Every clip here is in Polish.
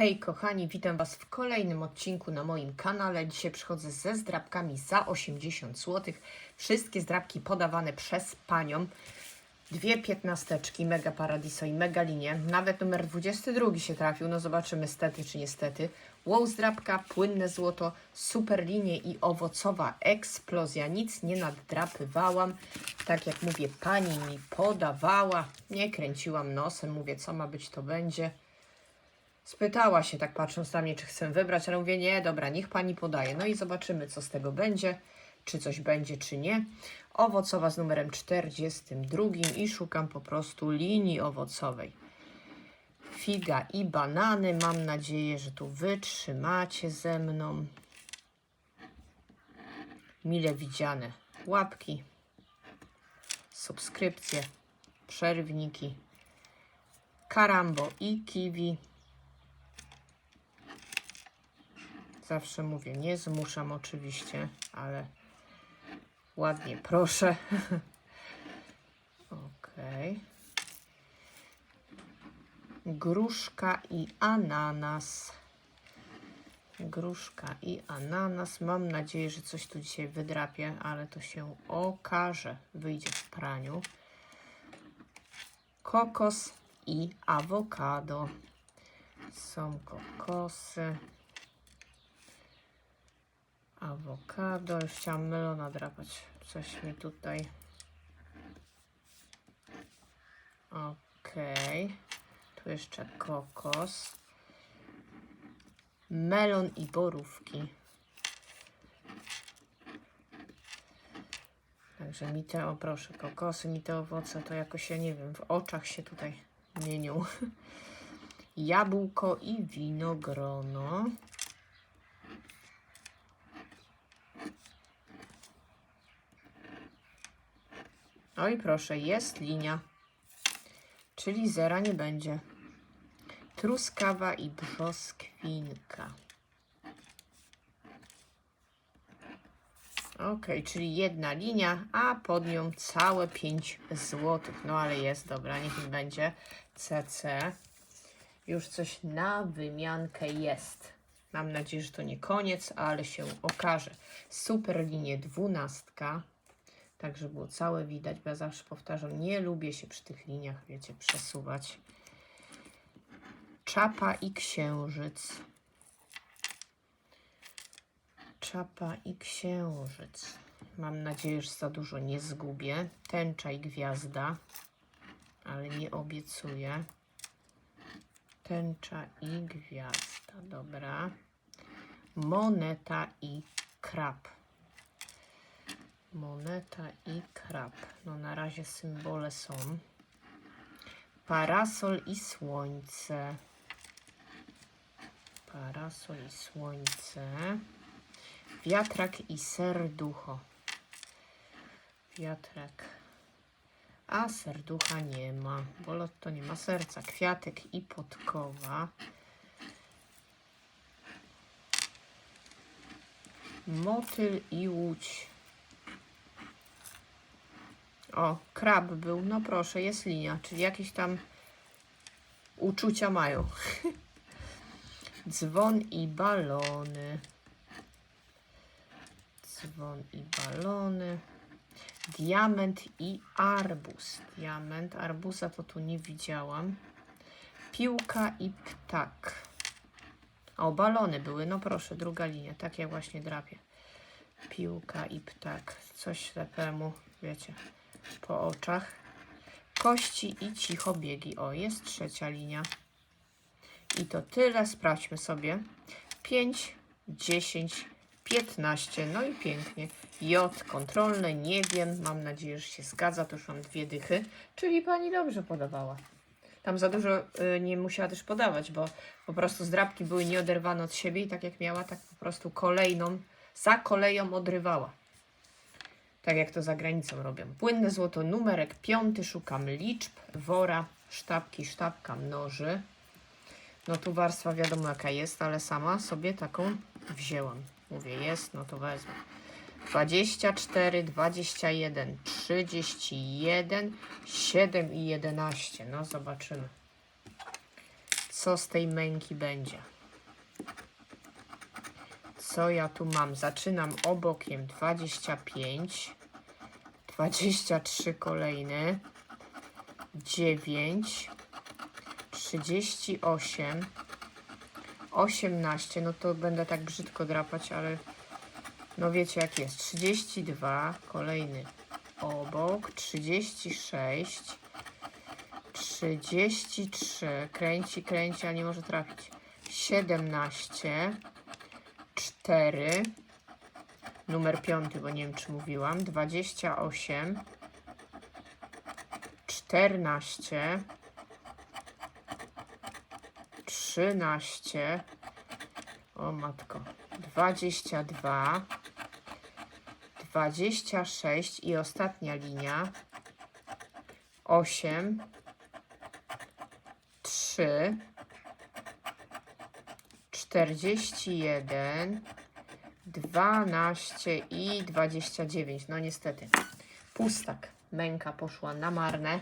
Hej kochani, witam Was w kolejnym odcinku na moim kanale. Dzisiaj przychodzę ze zdrabkami za 80 zł. Wszystkie zdrabki podawane przez panią. Dwie piętnasteczki, Mega Paradiso i Mega Linie. Nawet numer 22 się trafił, no zobaczymy stety czy niestety. Wow zdrabka, płynne złoto, super linie i owocowa eksplozja. Nic nie naddrapywałam. Tak jak mówię, pani mi podawała. Nie kręciłam nosem, mówię co ma być to będzie. Spytała się, tak patrząc na mnie, czy chcę wybrać, ale mówię, nie, dobra, niech pani podaje. No i zobaczymy, co z tego będzie, czy coś będzie, czy nie. Owocowa z numerem 42 i szukam po prostu linii owocowej. Figa i banany. Mam nadzieję, że tu wytrzymacie ze mną. Mile widziane łapki, subskrypcje, przerwniki, karambo i kiwi. Zawsze mówię, nie zmuszam oczywiście, ale ładnie proszę. Okej. Gruszka i ananas. Gruszka i ananas. Mam nadzieję, że coś tu dzisiaj wydrapię, ale to się okaże. Wyjdzie w praniu. Kokos i awokado. Są kokosy awokado. Już chciałam melona drapać. Coś mi tutaj. Okej. Tu jeszcze kokos. Melon i borówki. Także mi te, o proszę, kokosy, mi te owoce, to jakoś, ja nie wiem, w oczach się tutaj mienią. Jabłko i winogrono. No i proszę, jest linia, czyli zera nie będzie. Truskawa i brzoskwinka. Ok, czyli jedna linia, a pod nią całe 5 złotych. No ale jest, dobra, niech mi będzie. CC. Już coś na wymiankę jest. Mam nadzieję, że to nie koniec, ale się okaże. Super linie dwunastka. Tak, żeby było całe widać, bo ja zawsze powtarzam, nie lubię się przy tych liniach, wiecie, przesuwać. Czapa i księżyc. Czapa i księżyc. Mam nadzieję, że za dużo nie zgubię. Tęcza i gwiazda, ale nie obiecuję. Tęcza i gwiazda, dobra. Moneta i krab. Moneta i krab. No na razie symbole są. Parasol i słońce. Parasol i słońce. Wiatrak i serducho. Wiatrak. A serducha nie ma, bo lotto nie ma serca. Kwiatek i podkowa. Motyl i łódź. O, krab był. No proszę, jest linia, czyli jakieś tam uczucia mają. Dzwon i balony. Dzwon i balony. Diament i arbuz. Diament, arbuza to tu nie widziałam. Piłka i ptak. O, balony były. No proszę, druga linia. Tak jak właśnie drapie. Piłka i ptak. Coś ślepemu, wiecie, po oczach. Kości i cicho biegi. O, jest trzecia linia. I to tyle. Sprawdźmy sobie. 5, 10, 15. No i pięknie. J kontrolne. Nie wiem. Mam nadzieję, że się zgadza. To już mam dwie dychy. Czyli pani dobrze podawała. Tam za dużo y, nie musiała też podawać, bo po prostu zdrabki były nieoderwane od siebie i tak jak miała, tak po prostu kolejną, za koleją odrywała. Tak jak to za granicą robią. Płynne złoto, numerek piąty, szukam liczb, wora, sztabki, sztabka, mnoży. No tu warstwa wiadomo jaka jest, ale sama sobie taką wzięłam. Mówię, jest, no to wezmę. 24, 21, 31, 7 i 11. No zobaczymy. co z tej męki będzie. Co ja tu mam? Zaczynam obokiem. 25, 23 kolejny, 9, 38, 18, no to będę tak brzydko drapać, ale no wiecie jak jest. 32, kolejny obok, 36, 33, kręci, kręci, a nie może trafić. 17, 4, numer 5, bo nie wiem czy mówiłam, 28, 14, 13, o matko, 22, 26 i ostatnia linia. 8, 3, 41, 12 i 29. No niestety, pustak. Męka poszła na marne.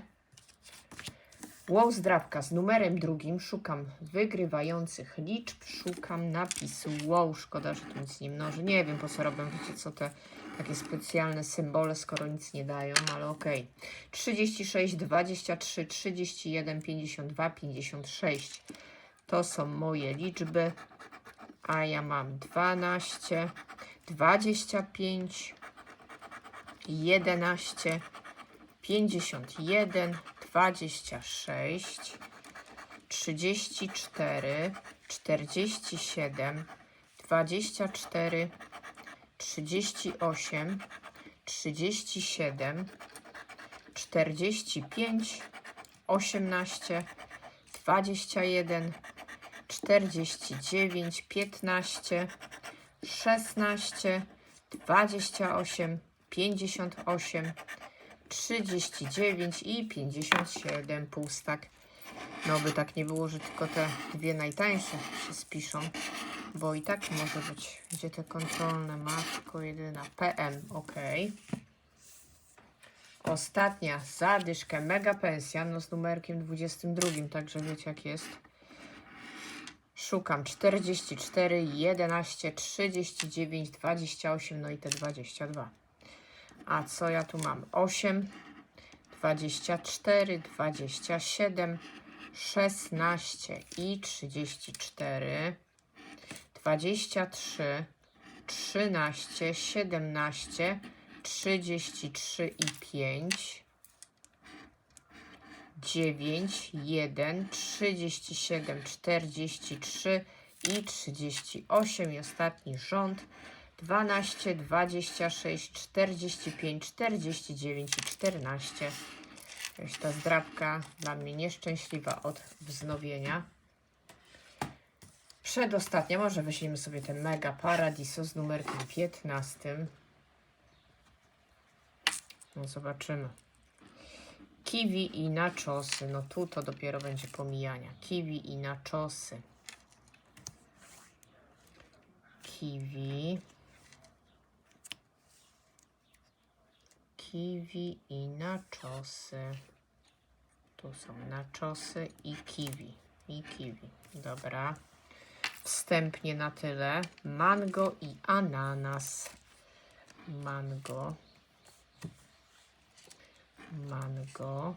Wow, zdrawka. Z numerem drugim szukam wygrywających liczb. Szukam napisu wow. Szkoda, że tu nic nie mnoży. Nie wiem po co robią. Wiecie co te takie specjalne symbole, skoro nic nie dają, ale okej. 36, 23, 31, 52, 56. To są moje liczby. A ja mam 12, 25, 11, 51, 26, 34, 47, 24, 38, 37, 45, 18, 21, 49, 15, 16, 28, 58, 39 i 57 pustak. No by tak nie było, że tylko te dwie najtańsze się spiszą, bo i tak może być, gdzie te kontrolne, matko jedyna, PM, ok. Ostatnia zadyszkę, mega pensja, no z numerkiem 22, także wiecie jak jest. Szukam 44, 11, 39, 28, no i te 22. A co ja tu mam? 8, 24, 27, 16 i 34, 23, 13, 17, 33 i 5, 9, 1, 37, 43 i 38 i ostatni rząd 12, 26, 45, 49 i 14. Jakaś ta zdrabka dla mnie nieszczęśliwa od wznowienia. Przedostatnia, może weźmiemy sobie ten Mega Paradiso z numerkiem 15. No zobaczymy. Kiwi i naczosy. No tu to dopiero będzie pomijania. Kiwi i naczosy. Kiwi. Kiwi i naczosy. Tu są naczosy i kiwi. I kiwi. Dobra. Wstępnie na tyle. Mango i ananas. Mango mango,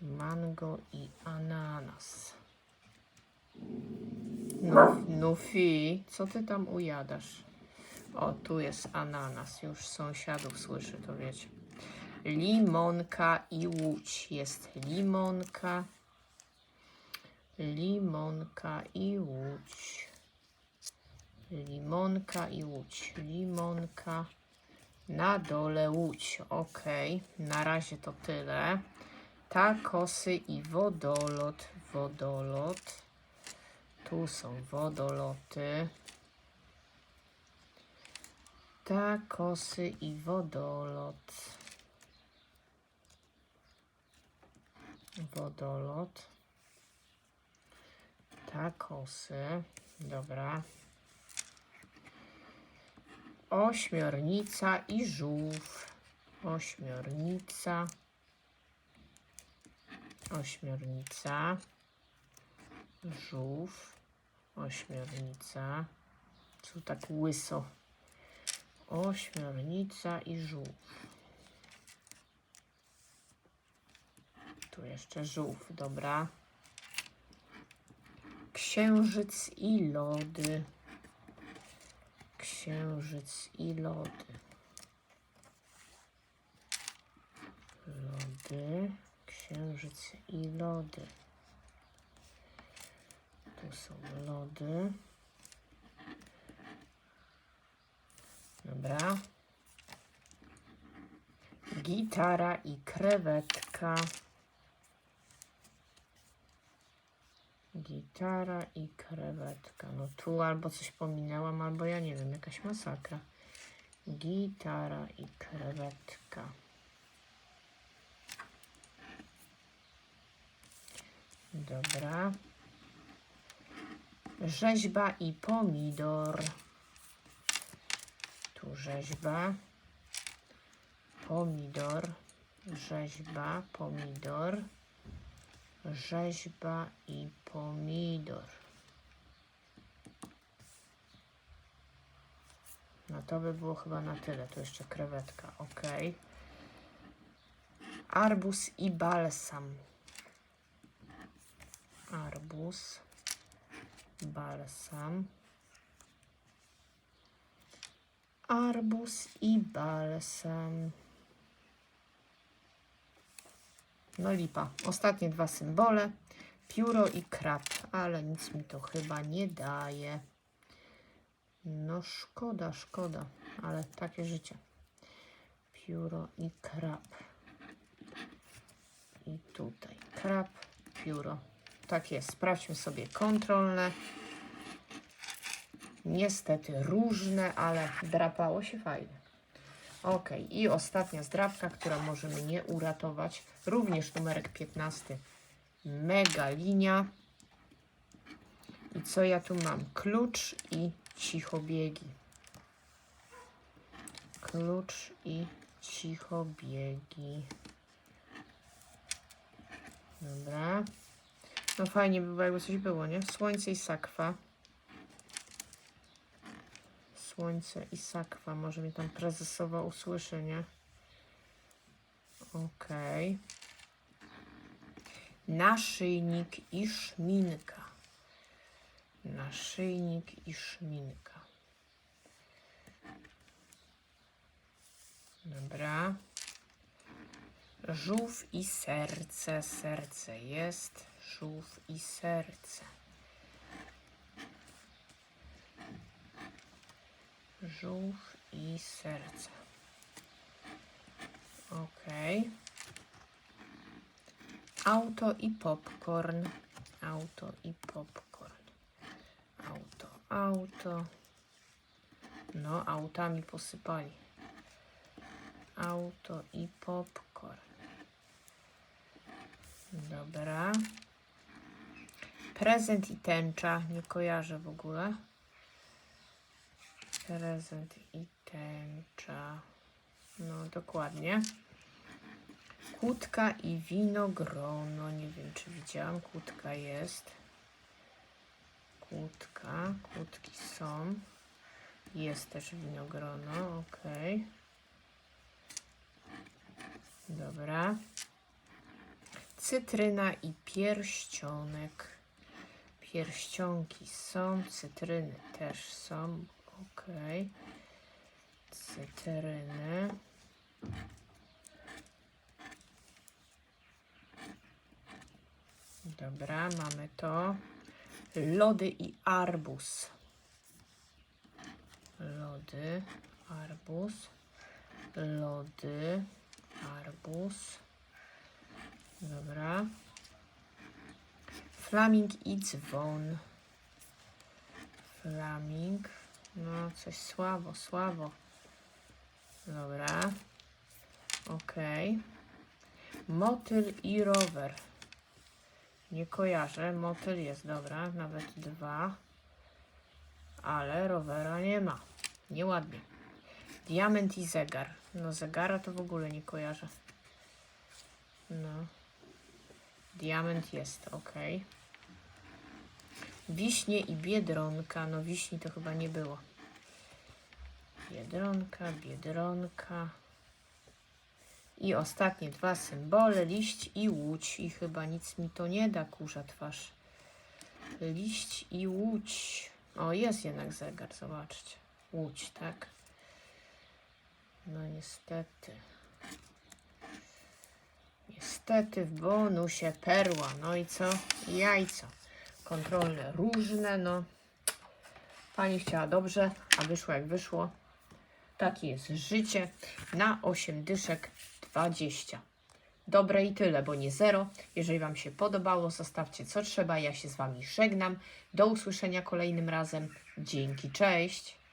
mango i ananas. No, Nufi, co ty tam ujadasz? O, tu jest ananas, już sąsiadów słyszy, to wiecie. Limonka i łódź. Jest limonka, limonka i łódź. Limonka i łódź. Limonka na dole łódź. Ok, na razie to tyle. Takosy i wodolot. Wodolot. Tu są wodoloty. Takosy i wodolot. Wodolot. Takosy. Dobra. Ośmiornica i żółw. Ośmiornica. ośmiornica, żółw, ośmiornica, tu tak łyso, ośmiornica i żółw. Tu jeszcze żółw, dobra. Księżyc i lody. Księżyc i lody. Lody, księżyc i lody. Tu są lody. Dobra. Gitara i krewetka. Gitara i krewetka. No tu albo coś pominęłam, albo ja nie wiem, jakaś masakra. Gitara i krewetka. Dobra. Rzeźba i pomidor. Tu rzeźba. Pomidor. Rzeźba, pomidor. Rzeźba i pomidor. No to by było chyba na tyle. Tu jeszcze krewetka. Ok. Arbus i balsam. Arbus. Balsam. Arbus i balsam. No lipa. Ostatnie dwa symbole. Pióro i krab, ale nic mi to chyba nie daje. No szkoda, szkoda, ale takie życie. Pióro i krab. I tutaj krab, pióro. Tak jest. Sprawdźmy sobie kontrolne. Niestety różne, ale drapało się fajnie. Ok, i ostatnia zdrabka, która może mnie uratować. Również numerek 15. Mega linia. I co ja tu mam? Klucz i cichobiegi. Klucz i cichobiegi. Dobra. No fajnie by było, jakby coś było, nie? Słońce i sakwa. Słońce i sakwa. Może mnie tam prezesowa usłyszy, nie? Okej. Naszyjnik i szminka. Naszyjnik i szminka. Dobra. Żółw i serce. Serce jest. Żółw i serce. Żółw i serce. Ok. Auto i popcorn. Auto i popcorn. Auto, auto. No, autami posypali. Auto i popcorn. Dobra. Prezent i tęcza. Nie kojarzę w ogóle. Prezent i tęcza. No, dokładnie. Kłódka i winogrono. Nie wiem, czy widziałam. Kłódka jest. Kłódka. Kłódki są. Jest też winogrono. Ok. Dobra. Cytryna i pierścionek. Pierścionki są. Cytryny też są. Ok. Cytryny. Dobra, mamy to. Lody i arbus. Lody, arbus. Lody, arbus. Dobra. Flaming i dzwon. Flaming. No, coś słabo, słabo. Dobra. Okej. Motyl i rower. Nie kojarzę. Motyl jest, dobra. Nawet dwa. Ale rowera nie ma. Nieładnie. Diament i zegar. No zegara to w ogóle nie kojarzę. No. Diament jest, ok. Wiśnie i biedronka. No wiśni to chyba nie było. Biedronka, biedronka. I ostatnie dwa symbole, liść i łódź. I chyba nic mi to nie da, kurza twarz. Liść i łódź. O, jest jednak zegar, zobaczcie. Łódź, tak? No niestety. Niestety w bonusie perła. No i co? Jajco. Kontrolne różne, no. Pani chciała dobrze, a wyszło jak wyszło. Takie jest życie. Na 8 dyszek 20. Dobre i tyle, bo nie zero. Jeżeli Wam się podobało, zostawcie co trzeba. Ja się z Wami żegnam. Do usłyszenia kolejnym razem. Dzięki, cześć.